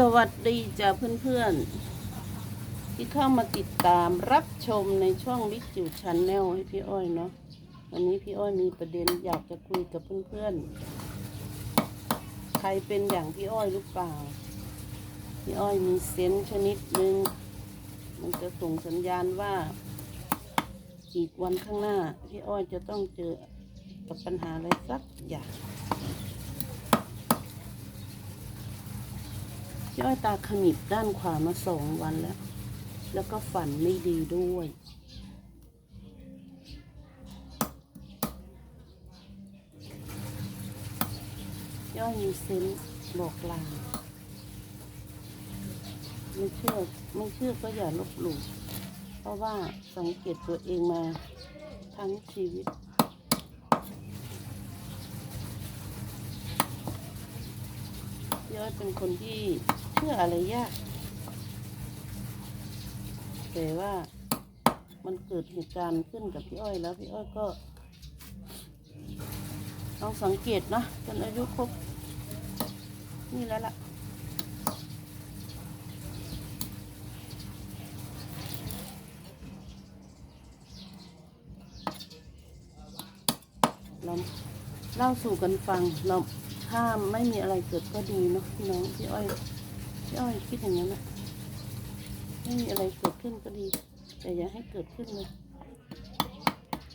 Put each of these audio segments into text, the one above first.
สวัสดีจ้าเพื่อนๆ ที่เข้ามาติดตามรับชมในช่องวิจิวชันแนลให้พี่อ้อยเนาะวันนี้พี่อ้อยมีประเด็นอยากจะคุยกับเพื่อนๆ ใครเป็นอย่างพี่อ้อยหรือเปล่า พี่อ้อยมีเซนส์ชนิดหนึ่งมันจะส่งสัญญาณว่า อีกวันข้างหน้า พี่อ้อยจะต้องเจอกับปัญหาอะไรสักอย่าง พี่อ้อยตาขมิบด้านขวามาสองวันแล้ว แล้วก็ฝันไม่ดีด้วยพี่อ้อยมีเซนบอกลาไม่เชื่อไม่เชื่อก็อย่าลบหลู่เพราะว่าสังเกตตัวเองมาทั้งชีวิตพี่อ้อยเป็นคนที่ เชื่ออะไรยาก แต่ว่ามันเกิดเหตุการณ์ขึ้นกับพี่อ้อยแล้วพี่อ้อยก็ลองสังเกตนะจนอายุครบนี่แล้วล่ะเราเล่าสู่กันฟังเราถ้าไม่มีอะไรเกิดก็ดีเนาะพี่น้องพี่อ้อย พี่อ้อยคิดอย่างนั้นนะไม่มีอะไรเกิดขึ้นก็ดี แต่อย่าให้เกิดขึ้นเลย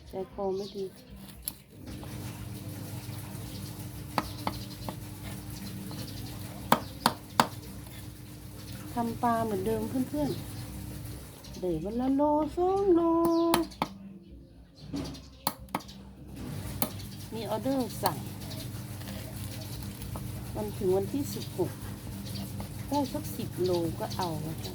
ใจคอไม่ดีทำปลาเหมือนเดิมเพื่อนๆเดี๋ยววันละโลสองโล มีออเดอร์สั่ง วันถึงวันที่สิบหก ได้สักสิบโลก็เอาแล้วกัน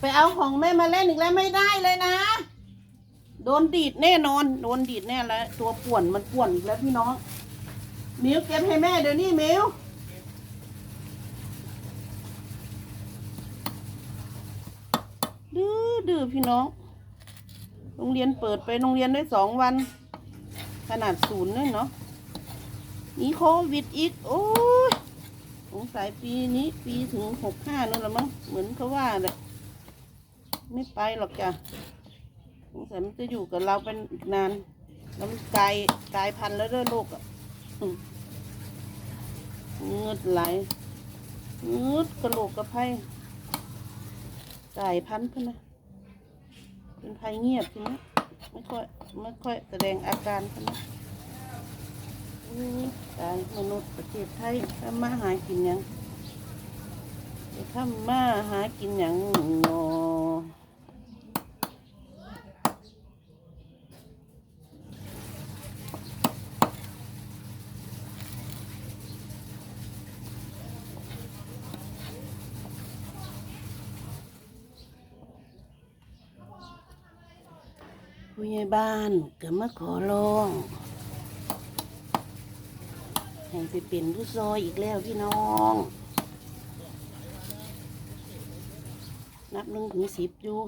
ไปเอาของแม่มาเล่นอีกแล้วไม่ได้เลยนะ โดนดีดแน่นอน โดนดีดแน่แล้ว ตัวป่วนมันป่วนอีกแล้วพี่น้อง มิวเก็บให้แม่เดี๋ยวนี้มิว ดื้อดื้อพี่น้อง โรงเรียนเปิดไปโรงเรียนได้สองวัน ขนาดศูนย์เลยเนาะมีโควิดอีก โอ้ยสงสัยปีนี้ปีถึงหกห้านั่นแหละมั้ง เหมือนเขาว่าเลยไม่ไปหรอกจ้ะสงสัยมันจะอยู่กับเราเป็นนาน แล้วมันกลายกลายพันธุ์แล้วด้วยโรคอะเงืดไหลเงืดกระโหลกกระไพกลายพันธุ์เพื่อนะ เป็นภัยเงียบใช่ไหมไม่ค่อยไม่ค่อยแสดงอาการใช่ไหมตายมนุษย์ประเทศไทยทำมาหากินยังทำมาหากินยังงอ ผู้ใหญ่บ้านก็มาขอร้องให้ไปเป็นผู้ซอยอีกแล้วพี่น้อง นับหนึ่งถึงสิบอยู่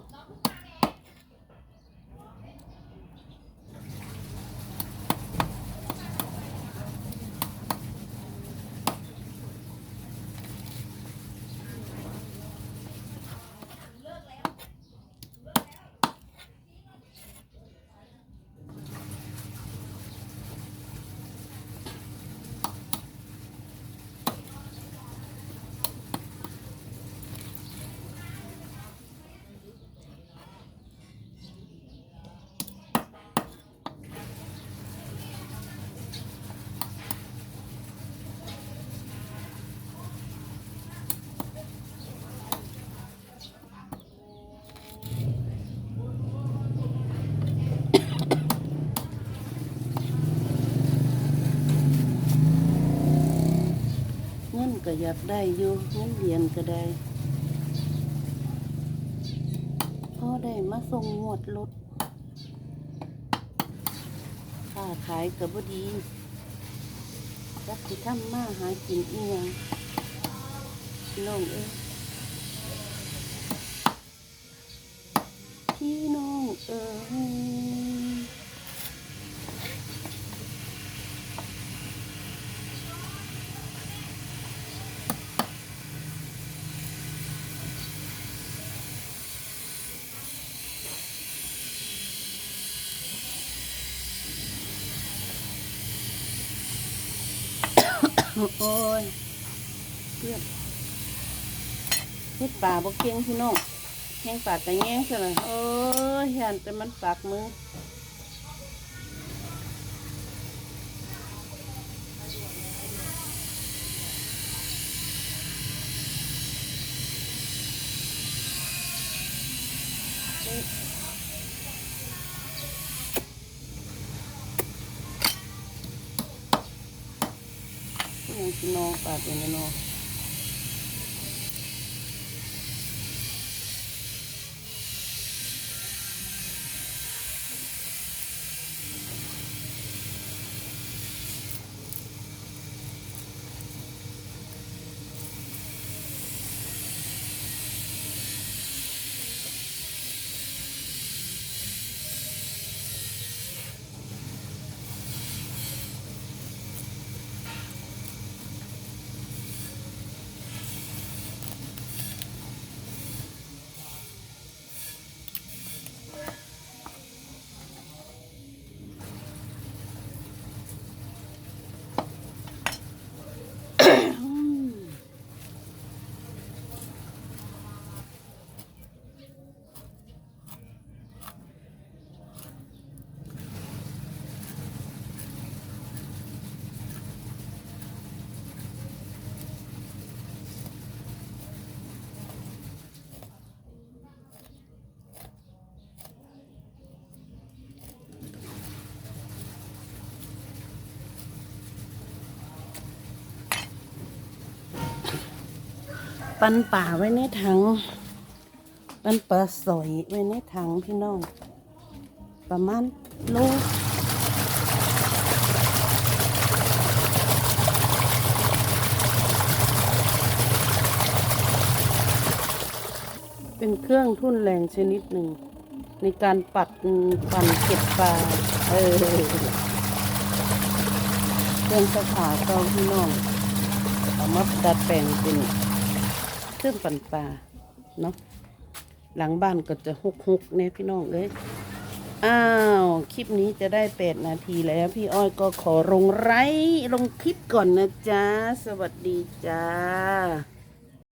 อยากได้อยู่เงินเหรียญก็ได้พอได้มาส่งงวดรถค่าขายก็บ่ดีจักสิทำมาหากินเอียงน้องเอ้ยพี่น้องเอ้ย โอ้ยเพื่อนเฮ็ดป่าบ่เก่งพี่น้องแห้งป่าแต่แง่งซะเลยโอ้ยเห็นแต่มันปากมือยังพี่น้องป่าเป็นแปันป่าไว้ในถัง ปันปลาสอยไว้ในถังพี่น้อง ประมาณโลเป็นเครื่องทุ่นแรงชนิดหนึ่ง ในการปัดปั่นเก็บปลาเออเครื่องสถาก็พี่น้องเอามาดัดแปลงเป็น เครื่องปั่นปลาเนาะหลังบ้านก็จะหกหกเนี่ยพี่น้องเอ้ยอ้าว คลิปนี้จะได้แปดนาทีแล้ว พี่อ้อยก็ขอลงไรลงคลิปก่อนนะจ๊ะ สวัสดีจ้า